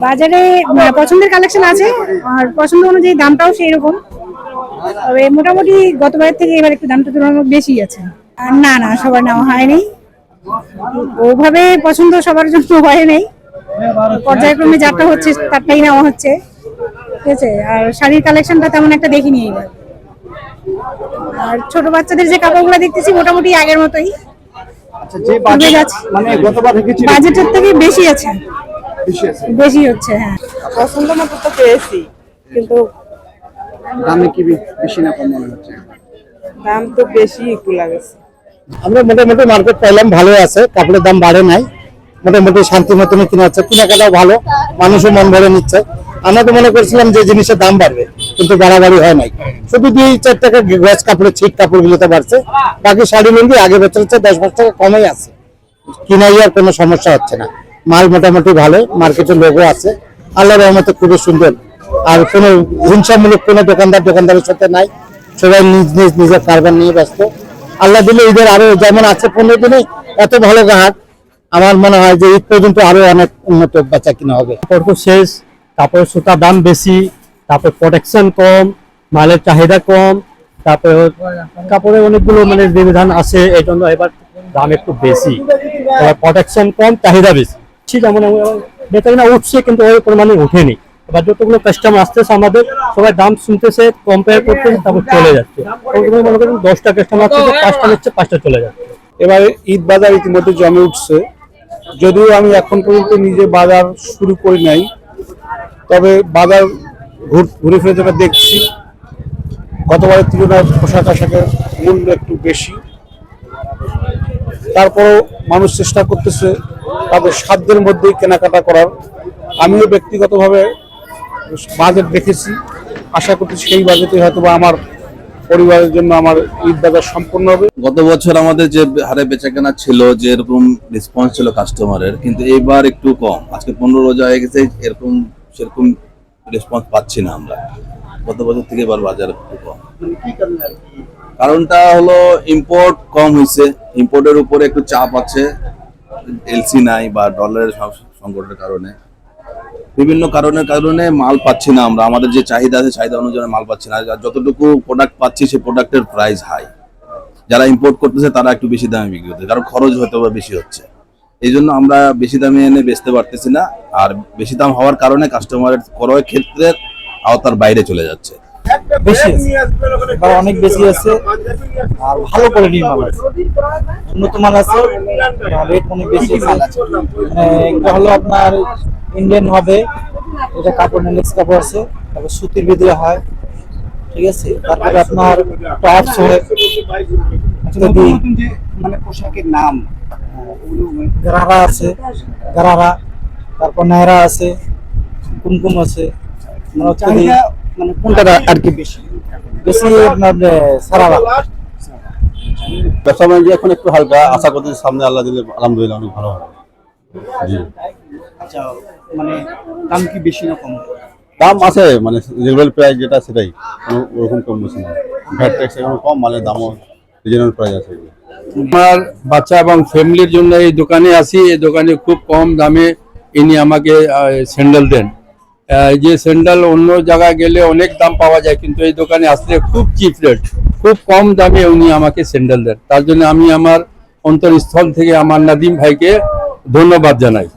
বাজারে আহ, পছন্দের কালেকশন আছে আর পছন্দ অনুযায়ী দামটাও সেই রকম তবে মোটামুটি গতবারের থেকে এবার একটু দামটা তুলনামূলক বেশি আছে। আর না না সবার নেওয়া হয়নি ওভাবে পছন্দ সবার জন্য হয় নাই। পর্যায়ক্রমে যারটা হচ্ছে তারটাই নেওয়া হচ্ছে। ঠিক আছে? আর শাড়ির কালেকশনটা তেমন একটা দেখিনি এবার আর ছোট বাচ্চাদের যে কাপড়গুলো দেখতেছি মোটামুটি আগের মতোই। আচ্ছা মানে বাজেটের থেকে বেশি আছে। বেশি হচ্ছে হ্যাঁ। পছন্দ মতো তো পেয়েছি কিন্তু দামে কি বেশি না কম মনে হচ্ছে? দাম তো বেশি একটু লাগেছে। আমরা মোটামুটি মার্কেট পাইলাম ভালো আছে কাপড়ের দাম বাড়ে নাই। মোটামুটি শান্তি মতনই কিনা হচ্ছে কেনাকাটাও ভালো মানুষও মন ভরে নিচ্ছে। আমরা তো মনে করছিলাম যে জিনিসের দাম বাড়বে কিন্তু বাড়াবাড়ি হয় নাই। শুধু দুই চার টাকা গ্যাস কাপড়ের ছিট কাপড়গুলোতে বাড়ছে বাকি শাড়ি লুঙ্গি আগে বছর হচ্ছে দশ পাঁচ টাকা কমেই আছে। কিনাই আর কোনো সমস্যা হচ্ছে না। মাল মোটামুটি ভালো, মার্কেটে লোগো আছে। আল্লাহ রহমতে খুবই সুন্দর। আর কোনো হিংসামূলক কোনো দোকানদার দোকানদারের সাথে নাই। সবাই নিজ নিজ নিজের কারবার নিয়ে ব্যস্ত। আল্লাহ দিলে ঈদের আরও যেমন আছে, পনেরো দিনে এত ভালো গ্রাহক। আমার মনে হয় যে ঈদ পর্যন্ত আরও অনেক উন্নত বেচা কিনা হবে। তো শেষ, তারপরে সুতার দাম বেশি, তারপর প্রোটেকশন কম, মালের চাহিদা কম, তারপরে কাপড়ে অনেকগুলো মানে বিধান আছে এই জন্য এবার দাম একটু বেশি। প্রোটেকশন কম, চাহিদা বেশি। ঠিক যেমন বেচা কিনা উঠছে, কিন্তু ওই পরিমাণে উঠেনি এবার যতগুলো কাস্টমার আসতেছে আমাদের, সবাই দাম শুনতেছে কম্পেয়ার করতেছে, তারপর চলে যাচ্ছে। মনে করেন দশটা কাস্টমার আসছে পাঁচটা নিচ্ছে, পাঁচটা চলে যাচ্ছে। এবারে ঈদ বাজার ইতিমধ্যে জমে উঠছে। যদিও আমি এখন পর্যন্ত নিজে বাজার শুরু করি নাই, তবে বাজার ঘুরে ফিরে যেটা দেখছি, গতবারের তুলনায় পোশাক আশাকের মূল্য একটু বেশি। তারপরও মানুষ চেষ্টা করতেছে তাদের সাধ্যের মধ্যেই কেনাকাটা করার আমিও ব্যক্তিগতভাবে বাজেট দেখেছি। আশা করছি সেই বাজেটে হয়তো বা আমার পরিবারের জন্য আমার ঈদ বাজার সম্পূর্ণ হবে। গত বছর আমাদের যে হারে বেচাকেনা ছিল, যে এরকম রেসপন্স ছিল কাস্টমারের কিন্তু এইবার একটু কম। আজকে পনেরো রোজা হয়ে গেছে, এরকম, সেরকম রেসপন্স পাচ্ছি না আমরা। গত বছর থেকে এবার বাজার একটু কম। কারণটা হলো ইম্পোর্ট কম হয়েছে ইম্পোর্টের উপরে একটু চাপ আছে। এলসি নাই বা ডলারের সংকটের কারণে। বিভিন্ন কারণের কারণে মাল পাচ্ছি না আমরা। আমাদের যে চাহিদা আছে, চাহিদা অনুযায়ী মাল পাচ্ছি না। যতটুকু প্রোডাক্ট পাচ্ছি, সেই প্রোডাক্টের প্রাইস হাই যারা ইম্পোর্ট করতেছে, তারা একটু বেশি দামে বিক্রি করতেছে। কারণ খরচ হয়তো বা বেশি হচ্ছে। এই জন্য আমরা বেশি দামে এনে বেচতে পারতেছি না। আর বেশি দাম হওয়ার কারণে কাস্টমারের ক্রয় ক্ষেত্রের আওতার বাইরে চলে যাচ্ছে। বেশি আছে। এবার অনেক বেশি আছে। আর ভালো কোয়ালিটির মাল আছে। উন্নত মাল আছে। রেট অনেক বেশি আছে। মানে একটা হলো আপনার ইন্ডিয়ান হবে। এটা কাপড় নেলেক্স কাপড় আছে। তারপর সুতির ভিতরে হয়। ঠিক আছে? তারপরে আপনার টপস হয়। মানে পোশাকের নাম গারারা আছে। গারারা। তারপর নায়রা আছে। কুমকুম আছে। মানে হচ্ছে মানে কোনটা আর কি বেশি? বেশি আপনার আহ, ব্যবসা বাণিজ্য এখন একটু হালকা আশা করছি সামনে আল্লাহ দিলে আলহামদুলিল্লাহ অনেক ভালো হবে। জি। আচ্ছা মানে দাম কি বেশি না কম? দাম আছে মানে রেগুলার প্রাইস যেটা সেটাই কোনো ওরকম কম বেশি না। ভ্যাট ট্যাক্স এখন কম মালের দামও রিজনেবল প্রাইস আছে। আমার বাচ্চা এবং ফ্যামিলির জন্য এই দোকানে আসি এই দোকানে খুব কম দামে ইনি আমাকে স্যান্ডেল দেন। যে স্যান্ডেল অন্য জায়গায় গেলে অনেক দাম পাওয়া যায়, কিন্তু এই দোকানে আসলে খুব চিপ রেট খুব কম দামে উনি আমাকে স্যান্ডেল দেন। তার জন্য আমি আমার অন্তরস্থল থেকে আমার নাদিম ভাইকে ধন্যবাদ জানাই।